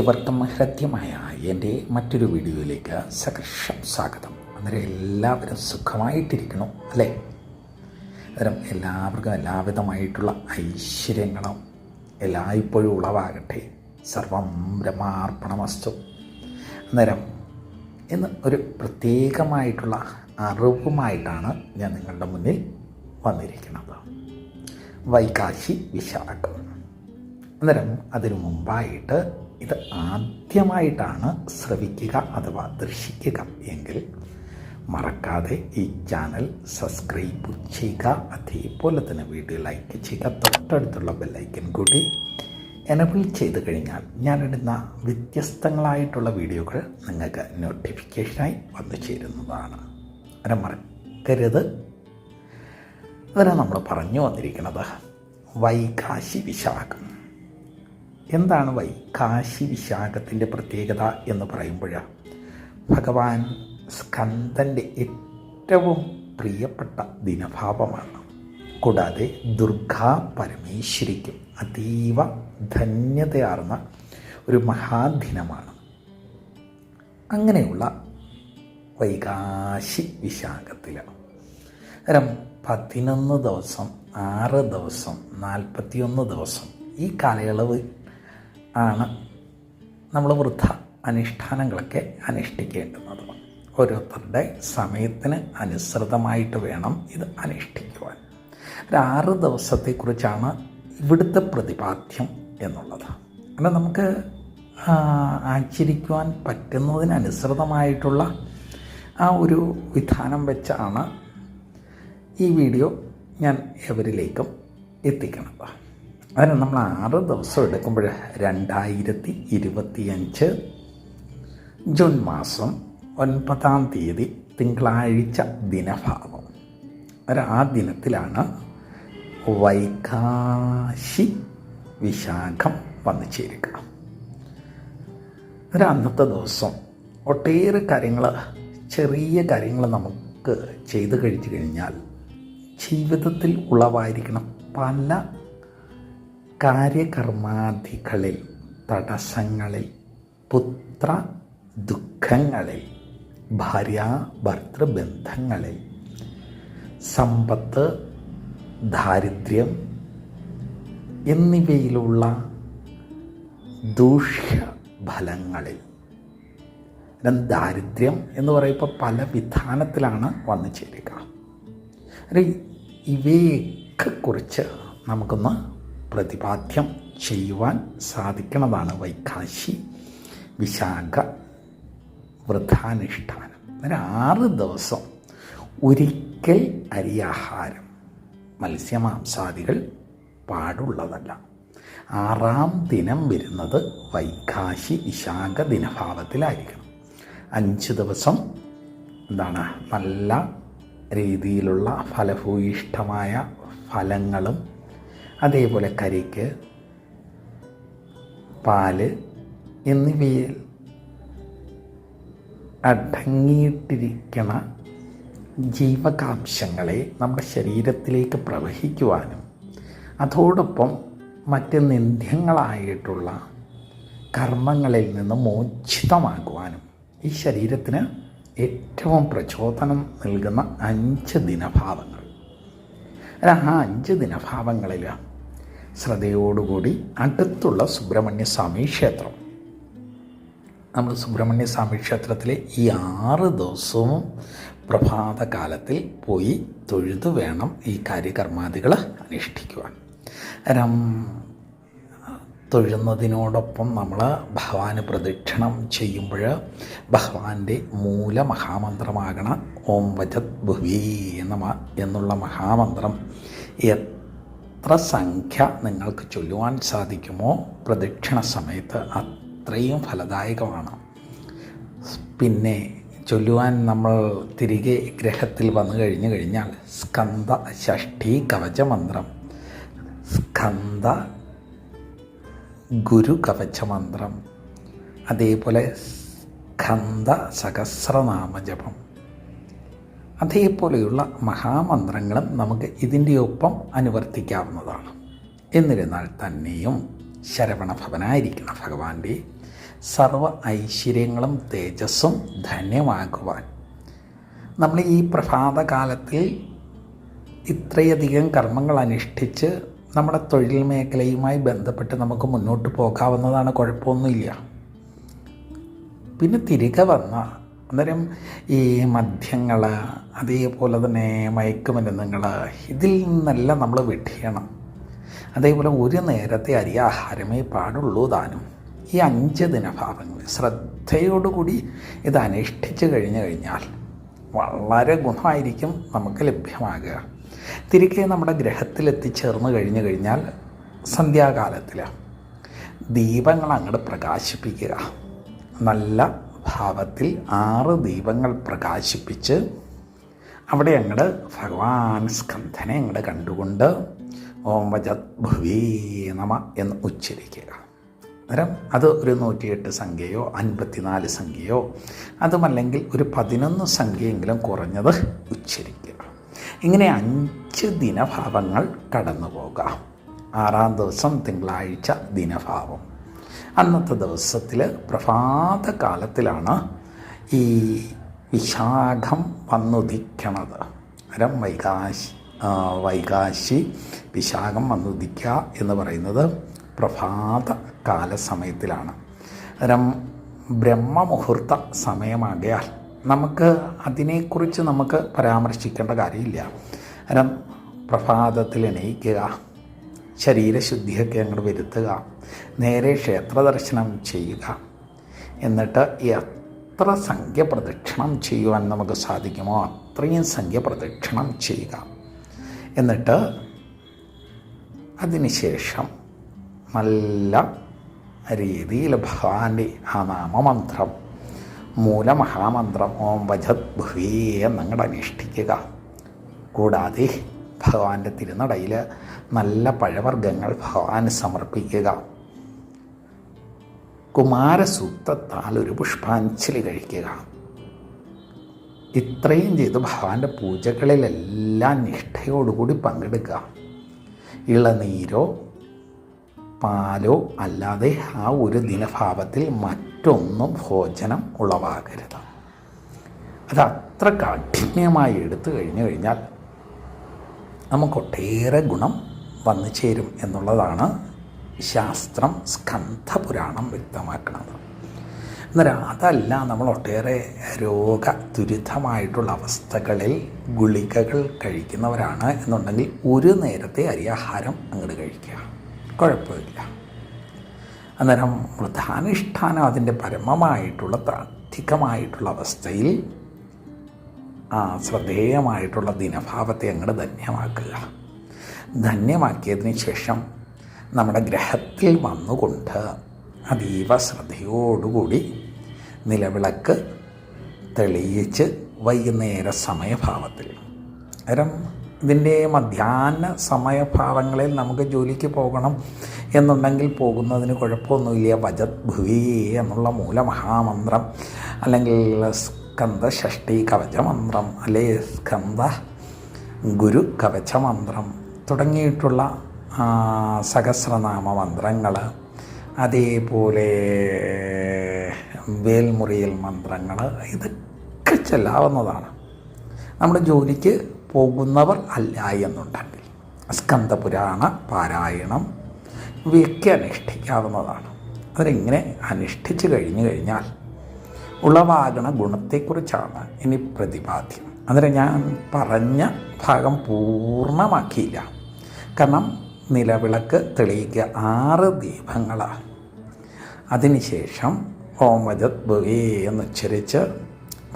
ഇവർക്കും ഹൃദ്യമായ എന്റെ മറ്റൊരു വീഡിയോയിലേക്ക് സകർഷം സ്വാഗതം. അന്നേരം എല്ലാവരും സുഖമായിട്ടിരിക്കണം അല്ലേ? അന്നേരം എല്ലാവർക്കും എല്ലാവിധമായിട്ടുള്ള ഐശ്വര്യങ്ങളും എല്ലായ്പ്പോഴും ഉളവാകട്ടെ. സർവം ബ്രഹ്മാർപ്പണമസ്തു അന്നേരം ഇന്ന് ഒരു പ്രത്യേകമായിട്ടുള്ള അറിവുമായിട്ടാണ് ഞാൻ നിങ്ങളുടെ മുന്നിൽ വന്നിരിക്കുന്നത്. വൈകാശി വിശാഖം അന്നേരം അതിനു മുമ്പായിട്ട് ഇത് ആദ്യമായിട്ടാണ് ശ്രവിക്കുക അഥവാ ദർശിക്കുക എങ്കിൽ മറക്കാതെ ഈ ചാനൽ സബ്സ്ക്രൈബ് ചെയ്യുക അതേപോലെ തന്നെ വീഡിയോ ലൈക്ക് ചെയ്യുക തൊട്ടടുത്തുള്ള ബെല്ലൈക്കൻ കൂടി എനബിൾ ചെയ്ത് കഴിഞ്ഞാൽ ഞാനിടുന്ന വ്യത്യസ്തങ്ങളായിട്ടുള്ള വീഡിയോകൾ നിങ്ങൾക്ക് നോട്ടിഫിക്കേഷനായി വന്നു ചേരുന്നതാണ്. അങ്ങനെ മറക്കരുത്. അതിനാണ് നമ്മൾ പറഞ്ഞു വന്നിരിക്കുന്നത് വൈകാശി വിശാഖം. എന്താണ് വൈ? കാശി വിശാഖത്തിന്റെ പ്രത്യേകത എന്ന് പറയുമ്പോൾ ഭഗവാൻ സ്കന്ദന്റെ ഏറ്റവും പ്രിയപ്പെട്ട ദിനഭാവമാണ്. കൂടാതെ ദുർഗാ പരമേശ്വരിക്കും അതീവ ധന്യതയാർന്ന ഒരു മഹാദിനമാണ്. അങ്ങനെയുള്ള വൈകാശി വിശാഖത്തിൽ കാരണം പതിനൊന്ന് ദിവസം ആറ് ദിവസം നാൽപ്പത്തിയൊന്ന് ദിവസം ഈ കാലയളവ് ആണ് നമ്മൾ വൃദ്ധ അനുഷ്ഠാനങ്ങളൊക്കെ അനുഷ്ഠിക്കേണ്ടുന്നത്. ഓരോരുത്തരുടെ സമയത്തിന് അനുസൃതമായിട്ട് വേണം ഇത് അനുഷ്ഠിക്കുവാൻ. ഒരു ആറ് ദിവസത്തെക്കുറിച്ചാണ് ഇവിടുത്തെ പ്രതിപാദ്യം എന്നുള്ളത്. അങ്ങനെ നമുക്ക് ആചരിക്കുവാൻ പറ്റുന്നതിനനുസൃതമായിട്ടുള്ള ആ ഒരു വിധാനം വെച്ചാണ് ഈ വീഡിയോ ഞാൻ എവരിലേക്കും എത്തിക്കുന്നത്. അതിന് നമ്മൾ ആറ് ദിവസം എടുക്കുമ്പോൾ രണ്ടായിരത്തി ഇരുപത്തിയഞ്ച് ജൂൺ മാസം ഒൻപതാം തീയതി തിങ്കളാഴ്ച ദിനഭാഗം ആ ദിനത്തിലാണ് വൈകാശി വിശാഖം വന്നു ചേരുക. ഒരു അന്നത്തെ ദിവസം ഒട്ടേറെ കാര്യങ്ങൾ ചെറിയ കാര്യങ്ങൾ നമുക്ക് ചെയ്തു കഴിച്ചു കഴിഞ്ഞാൽ ജീവിതത്തിൽ ഉളവായിരിക്കണം. പല കാര്യകർമാദികളിൽ തടസ്സങ്ങളിൽ പുത്ര ദുഃഖങ്ങളിൽ ഭാര്യ ഭർത്തൃബന്ധങ്ങളിൽ സമ്പത്ത് ദാരിദ്ര്യം എന്നിവയിലുള്ള ദൂഷ്യഫലങ്ങളിൽ. ദാരിദ്ര്യം എന്ന് പറയുമ്പോൾ പല വിധാനത്തിലാണ് വന്നു ചേരുക ഇവയൊക്കെ കുറിച്ച് നമുക്കൊന്ന് പ്രതിപാദ്യം ചെയ്യുവാൻ സാധിക്കുന്നതാണ് വൈകാശി വിശാഖ വൃദ്ധാനുഷ്ഠാനം അങ്ങനെ ആറ് ദിവസം ഒരിക്കൽ അരിയാഹാരം മത്സ്യമാംസാദികൾ പാടുള്ളതല്ല. ആറാം ദിനം വരുന്നത് വൈകാശി വിശാഖ ദിനഭാവത്തിലായിരിക്കണം. അഞ്ച് ദിവസം എന്താണ്? നല്ല രീതിയിലുള്ള ഫലഭൂയിഷ്ടമായ ഫലങ്ങളും അതേപോലെ കരിക്ക് പാൽ എന്നിവയിൽ അടങ്ങിയിട്ടിരിക്കണ ജീവകാംശങ്ങളെ നമ്മുടെ ശരീരത്തിലേക്ക് പ്രവഹിക്കുവാനും അതോടൊപ്പം മറ്റ് നിന്ദ്യങ്ങളായിട്ടുള്ള കർമ്മങ്ങളിൽ നിന്ന് മോചിതമാകുവാനും ഈ ശരീരത്തിന് ഏറ്റവും പ്രചോദനം നൽകുന്ന അഞ്ച് ദിനഭാവങ്ങൾ. അല്ല ആ അഞ്ച് ദിനഭാവങ്ങളിൽ ശ്രദ്ധയോടുകൂടി അടുത്തുള്ള സുബ്രഹ്മണ്യസ്വാമി ക്ഷേത്രം. നമ്മൾ സുബ്രഹ്മണ്യസ്വാമി ക്ഷേത്രത്തിലെ ഈ ആറ് ദിവസവും പ്രഭാതകാലത്തിൽ പോയി തൊഴുതു വേണം ഈ കാര്യകർമാദികൾ അനുഷ്ഠിക്കുവാൻ. രം തൊഴുന്നതിനോടൊപ്പം നമ്മൾ ഭഗവാന് പ്രദക്ഷിണം ചെയ്യുമ്പോൾ ഭഗവാന്റെ മൂലമഹാമന്ത്രമാകണ ഓം വജത് ഭുവി എന്ന എന്നുള്ള മഹാമന്ത്രം എത്ര സംഖ്യ നിങ്ങൾക്ക് ചൊല്ലുവാൻ സാധിക്കുമോ പ്രദക്ഷിണ സമയത്ത് അത്രയും ഫലദായകമാണ്. പിന്നെ ചൊല്ലുവാൻ നമ്മൾ തിരികെ ഗ്രഹത്തിൽ വന്നു കഴിഞ്ഞു കഴിഞ്ഞാൽ സ്കന്ദ ഷഷ്ഠി കവചമന്ത്രം. സ്കന്ദ ഗുരു കവചമന്ത്രം. അതേപോലെ സ്കന്ദ സഹസ്രനാമജപം അതേപോലെയുള്ള മഹാമന്ത്രങ്ങളും നമുക്ക് ഇതിന്റെ ഒപ്പം അനുവർത്തിക്കാവുന്നതാണ്. എന്നിരുന്നാൽ തന്നെയും ശരവണഭവനായിരിക്കണം ഭഗവാന്റെ സർവ ഐശ്വര്യങ്ങളും തേജസ്സും ധന്യമാക്കുവാൻ നമ്മൾ ഈ പ്രഭാതകാലത്തിൽ ഇത്രയധികം കർമ്മങ്ങൾ അനുഷ്ഠിച്ച് നമ്മുടെ തൊഴിൽ മേഖലയുമായി ബന്ധപ്പെട്ട് നമുക്ക് മുന്നോട്ട് പോകാവുന്നതാണ് കുഴപ്പമൊന്നുമില്ല. പിന്നെ തിരികെ വന്ന അന്നേരം ഈ മദ്യങ്ങൾ അതേപോലെ തന്നെ മയക്കുമരുന്നുകൾ ഇതിൽ നിന്നെല്ലാം നമ്മൾ വെട്ടിയണം അതേപോലെ ഒരു നേരത്തെ അരിയാഹാരമേ പാടുള്ളൂ താനും. ഈ അഞ്ച് ദിനഭാവങ്ങൾ ശ്രദ്ധയോടുകൂടി ഇത് അനുഷ്ഠിച്ച് കഴിഞ്ഞു കഴിഞ്ഞാൽ വളരെ ഗുണമായിരിക്കും നമുക്ക് ലഭ്യമാകുക. തിരികെ നമ്മുടെ ഗ്രഹത്തിലെത്തിച്ചേർന്ന് കഴിഞ്ഞു കഴിഞ്ഞാൽ സന്ധ്യാകാലത്തിൽ ദീപങ്ങൾ അങ്ങോട്ട് പ്രകാശിപ്പിക്കുക. നല്ല ഭാവത്തിൽ ആറ് ദീപങ്ങൾ പ്രകാശിപ്പിച്ച് അവിടെ അങ്ങോട്ട് ഭഗവാൻ സ്കന്ധനെ അങ്ങോട്ട് കണ്ടുകൊണ്ട് ഓം വജത് ഭുവീ നമ എന്ന് ഉച്ചരിക്കുക. അന്നേരം അത് ഒരു നൂറ്റിയെട്ട് സംഖ്യയോ അൻപത്തിനാല് സംഖ്യയോ അതുമല്ലെങ്കിൽ ഒരു പതിനൊന്ന് സംഖ്യയെങ്കിലും കുറഞ്ഞത് ഉച്ചരിക്കുക. ഇങ്ങനെ അഞ്ച് ദിനഭാവങ്ങൾ കടന്നു പോകാം ആറാം ദിവസം തിങ്കളാഴ്ച ദിനഭാവം. അന്നത്തെ ദിവസത്തിൽ പ്രഭാത കാലത്തിലാണ് ഈ വിശാഖം വന്നുദിക്കണത്. അരം വൈകാശി വൈകാശി വിശാഖം വന്നുദിക്കുക എന്ന് പറയുന്നത് പ്രഭാത കാല സമയത്തിലാണ്. അരം ബ്രഹ്മമുഹൂർത്ത സമയമാകയാൽ നമുക്ക് അതിനെക്കുറിച്ച് നമുക്ക് പരാമർശിക്കേണ്ട കാര്യമില്ല. അന്നേരം പ്രഭാതത്തിൽ എണീക്കുക. ശരീരശുദ്ധിയൊക്കെ അങ്ങോട്ട് വരുത്തുക. നേരെ ക്ഷേത്ര ദർശനം ചെയ്യുക. എന്നിട്ട് എത്ര സംഖ്യ പ്രദക്ഷിണം ചെയ്യുവാൻ നമുക്ക് സാധിക്കുമോ അത്രയും സംഖ്യ പ്രദക്ഷിണം ചെയ്യുക. എന്നിട്ട് അതിനുശേഷം നല്ല രീതിയിൽ ഭഗവാന്റെ ആ നാമമന്ത്രം മൂലമഹാമന്ത്രം ഓം വജത് ഭുവേ എന്നങ്ങോട്ട് അനുഷ്ഠിക്കുക. കൂടാതെ ഭഗവാന്റെ തിരുനടയിൽ നല്ല പഴവർഗങ്ങൾ ഭഗവാന് സമർപ്പിക്കുക. കുമാരസൂക്തത്താൽ ഒരു പുഷ്പാഞ്ജലി കഴിക്കുക. ഇത്രയും ചെയ്ത് ഭഗവാന്റെ പൂജകളിലെല്ലാം നിഷ്ഠയോടുകൂടി പങ്കെടുക്കുക. ഇളനീരോ പാലോ അല്ലാതെ ആ ഒരു ദിനഭാവത്തിൽ മറ്റൊന്നും ഭോജനം ഉളവാകരുത്. അത് അത്ര കാഠിന്യമായി എടുത്തു കഴിഞ്ഞു കഴിഞ്ഞാൽ നമുക്കൊട്ടേറെ ഗുണം വന്നു ചേരും എന്നുള്ളതാണ് ശാസ്ത്രം സ്കന്ധപുരാണം വ്യക്തമാക്കുന്നത്. അന്നേരം അതല്ല നമ്മൾ ഒട്ടേറെ രോഗ ദുരിതമായിട്ടുള്ള അവസ്ഥകളിൽ ഗുളികകൾ കഴിക്കുന്നവരാണ് എന്നുണ്ടെങ്കിൽ ഒരു നേരത്തെ അരിയാഹാരം അങ്ങോട്ട് കഴിക്കുക. കുഴപ്പമില്ല. അന്നേരം വൃദ്ധാനുഷ്ഠാനം അതിന്റെ പരമമായിട്ടുള്ള താത്വികമായിട്ടുള്ള അവസ്ഥയിൽ ആ ശ്രദ്ധേയമായിട്ടുള്ള ദിനഭാവത്തെ അങ്ങോട്ട് ധന്യമാക്കുക. ധന്യമാക്കിയതിന് ശേഷം നമ്മുടെ ഗ്രഹത്തിൽ വന്നുകൊണ്ട് അതീവ ശ്രദ്ധയോടുകൂടി നിലവിളക്ക് തെളിയിച്ച് വൈകുന്നേര സമയഭാവത്തിൽ. അരം ഇതിന്റെ മധ്യാഹ്ന സമയഭാവങ്ങളിൽ നമുക്ക് ജോലിക്ക് പോകണം എന്നുണ്ടെങ്കിൽ പോകുന്നതിന് കുഴപ്പമൊന്നുമില്ല. വജത് ഭുവി എന്നുള്ള മൂലമഹാമന്ത്രം അല്ലെങ്കിൽ സ്കന്ദ ഷഷ്ടി കവചമന്ത്രം അല്ലെ സ്കന്ധ? ഗുരു കവചമന്ത്രം തുടങ്ങിയിട്ടുള്ള സഹസ്രനാമ മന്ത്രങ്ങൾ അതേപോലെ വേൽമുറിയൽ മന്ത്രങ്ങൾ ഇതൊക്കെ ചെല്ലാവുന്നതാണ്. നമ്മുടെ ജോലിക്ക് പോകുന്നവർ അല്ല എന്നുണ്ടെങ്കിൽ. സ്കന്ധപുരാണ പാരായണം ഇവയൊക്കെ അനുഷ്ഠിക്കാവുന്നതാണ്. അതിനെങ്ങനെ അനുഷ്ഠിച്ച് കഴിഞ്ഞു കഴിഞ്ഞാൽ ഉളവാകണ ഗുണത്തെക്കുറിച്ചാണ് ഇനി പ്രതിപാദ്യം. അന്നേരം ഞാൻ പറഞ്ഞ ഭാഗം പൂർണമാക്കിയില്ല. കാരണം നിലവിളക്ക് തെളിയിക്കുക ആറ് ദീപങ്ങളാണ്. അതിനുശേഷം ഓം വജത് ഭവേ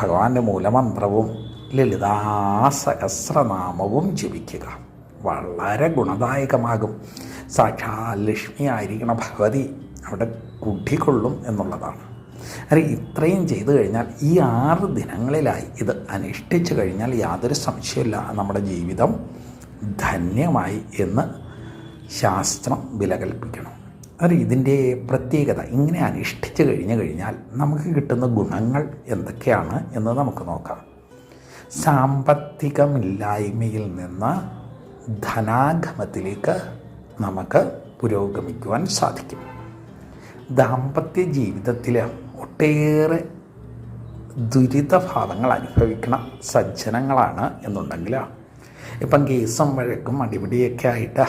ഭഗവാന്റെ മൂലമന്ത്രവും ലളിതാ സഹസ്രനാമവും ജപിക്കുക. വളരെ ഗുണദായകമാകും. സാക്ഷാ ലക്ഷ്മി ആയിരിക്കണം ഭഗവതി അവിടെ കുടികൊള്ളും എന്നുള്ളതാണ്. അതെ ഇത്രയും ചെയ്തു കഴിഞ്ഞാൽ ഈ ആറ് ദിനങ്ങളിലായി ഇത് അനുഷ്ഠിച്ചു കഴിഞ്ഞാൽ യാതൊരു സംശയമില്ല നമ്മുടെ ജീവിതം ധന്യമായി എന്ന് ശാസ്ത്രം വിലകൽപ്പിക്കണം. അത് ഇതിന്റെ പ്രത്യേകത ഇങ്ങനെ അനുഷ്ഠിച്ചു കഴിഞ്ഞു കഴിഞ്ഞാൽ നമുക്ക് കിട്ടുന്ന ഗുണങ്ങൾ എന്തൊക്കെയാണ് എന്ന് നമുക്ക് നോക്കാം. സാമ്പത്തികമില്ലായ്മയിൽ നിന്ന് ധനാഗമത്തിലേക്ക് നമുക്ക് പുരോഗമിക്കുവാൻ സാധിക്കും. ദാമ്പത്യ ജീവിതത്തിൽ ഒട്ടേറെ ദുരിതഭാവങ്ങൾ അനുഭവിക്കുന്ന സജ്ജനങ്ങളാണ് എന്നുണ്ടെങ്കിൽ ഇപ്പം കേസും വഴക്കും അടിപിടിയൊക്കെ ആയിട്ട്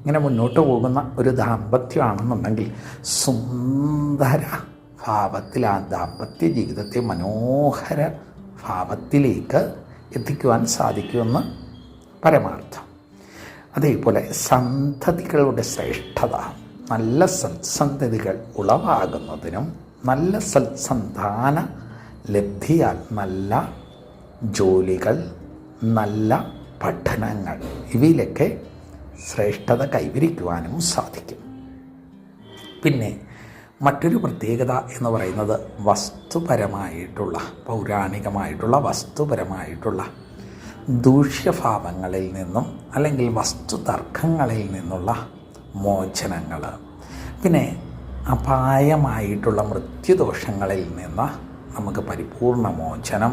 ഇങ്ങനെ മുന്നോട്ട് പോകുന്ന ഒരു ദാമ്പത്യമാണെന്നുണ്ടെങ്കിൽ സുന്ദര ഭാവത്തിൽ ആ ദാമ്പത്യ ജീവിതത്തെ മനോഹര ഭാവത്തിലേക്ക് എത്തിക്കുവാൻ സാധിക്കുമെന്ന് പരമാർത്ഥം. അതേപോലെ സന്തതികളുടെ ശ്രേഷ്ഠത നല്ല സന്തതികൾ ഉളവാകുന്നതിനും നല്ല സത്സന്താന ലബ്ധിയാൽ നല്ല ജോലികൾ നല്ല പഠനങ്ങൾ. ഇവയിലൊക്കെ ശ്രേഷ്ഠത കൈവരിക്കുവാനും സാധിക്കും. പിന്നെ മറ്റൊരു പ്രത്യേകത എന്ന് പറയുന്നത് വസ്തുപരമായിട്ടുള്ള പൗരാണികമായിട്ടുള്ള വസ്തുപരമായിട്ടുള്ള ദൂഷ്യഭാവങ്ങളിൽ നിന്നും അല്ലെങ്കിൽ വസ്തുതർക്കങ്ങളിൽ നിന്നുള്ള മോചനങ്ങൾ. പിന്നെ അപായമായിട്ടുള്ള മൃത്യുദോഷങ്ങളിൽ നിന്ന് നമുക്ക് പരിപൂർണ മോചനം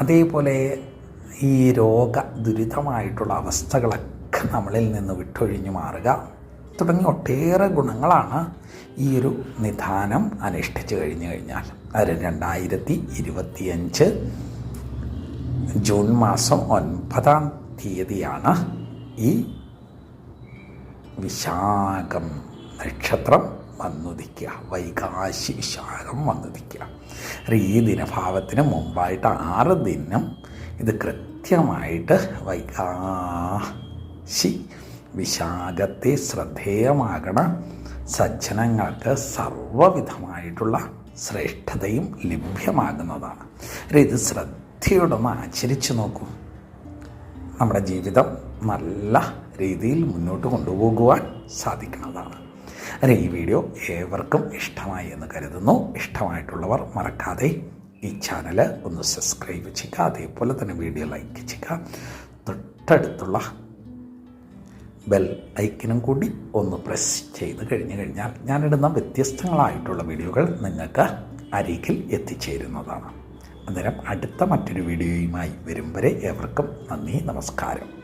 അതേപോലെ ഈ രോഗ ദുരിതമായിട്ടുള്ള അവസ്ഥകളൊക്കെ നമ്മളിൽ നിന്ന് വിട്ടൊഴിഞ്ഞു മാറുക. തുടങ്ങി ഒട്ടേറെ ഗുണങ്ങളാണ് ഈ ഒരു നിധാനം അനുഷ്ഠിച്ചു കഴിഞ്ഞു കഴിഞ്ഞാൽ. അത് രണ്ടായിരത്തി ഇരുപത്തിയഞ്ച് ജൂൺ മാസം ഒൻപതാം തീയതിയാണ് ഈ വിശാഖം നക്ഷത്രം വന്നുദിക്കുക. വൈകാശി വിശാഖം വന്നുദിക്കുക. അപ്പോൾ ഈ ദിനഭാവത്തിന് മുമ്പായിട്ട് ആറ് ദിനം ഇത് കൃത്യമായിട്ട് വൈകാശി വിശാഖത്തെ ശ്രദ്ധേയമാകണ സജ്ജനങ്ങൾക്ക് സർവവിധമായിട്ടുള്ള ശ്രേഷ്ഠതയും ലഭ്യമാകുന്നതാണ്. ഇത് ശ്രദ്ധയോടൊന്ന് ആചരിച്ചു നോക്കൂ. നമ്മുടെ ജീവിതം നല്ല രീതിയിൽ മുന്നോട്ട് കൊണ്ടുപോകുവാൻ സാധിക്കുന്നതാണ്. അങ്ങനെ ഈ വീഡിയോ ഏവർക്കും ഇഷ്ടമായി എന്ന് കരുതുന്നു. ഇഷ്ടമായിട്ടുള്ളവർ മറക്കാതെ ഈ ചാനൽ ഒന്ന് സബ്സ്ക്രൈബ് ചെയ്യുക അതേപോലെ തന്നെ വീഡിയോ ലൈക്ക് ചെയ്യുക. തൊട്ടടുത്തുള്ള ബെൽ ഐക്കനും കൂടി ഒന്ന് പ്രസ് ചെയ്ത് കഴിഞ്ഞു കഴിഞ്ഞാൽ ഞാനിടുന്ന വ്യത്യസ്തങ്ങളായിട്ടുള്ള വീഡിയോകൾ നിങ്ങൾക്ക് അരികിൽ എത്തിച്ചേരുന്നതാണ്. അന്നേരം അടുത്ത മറ്റൊരു വീഡിയോയുമായി വരും വരെ ഏവർക്കും നന്ദി നമസ്കാരം.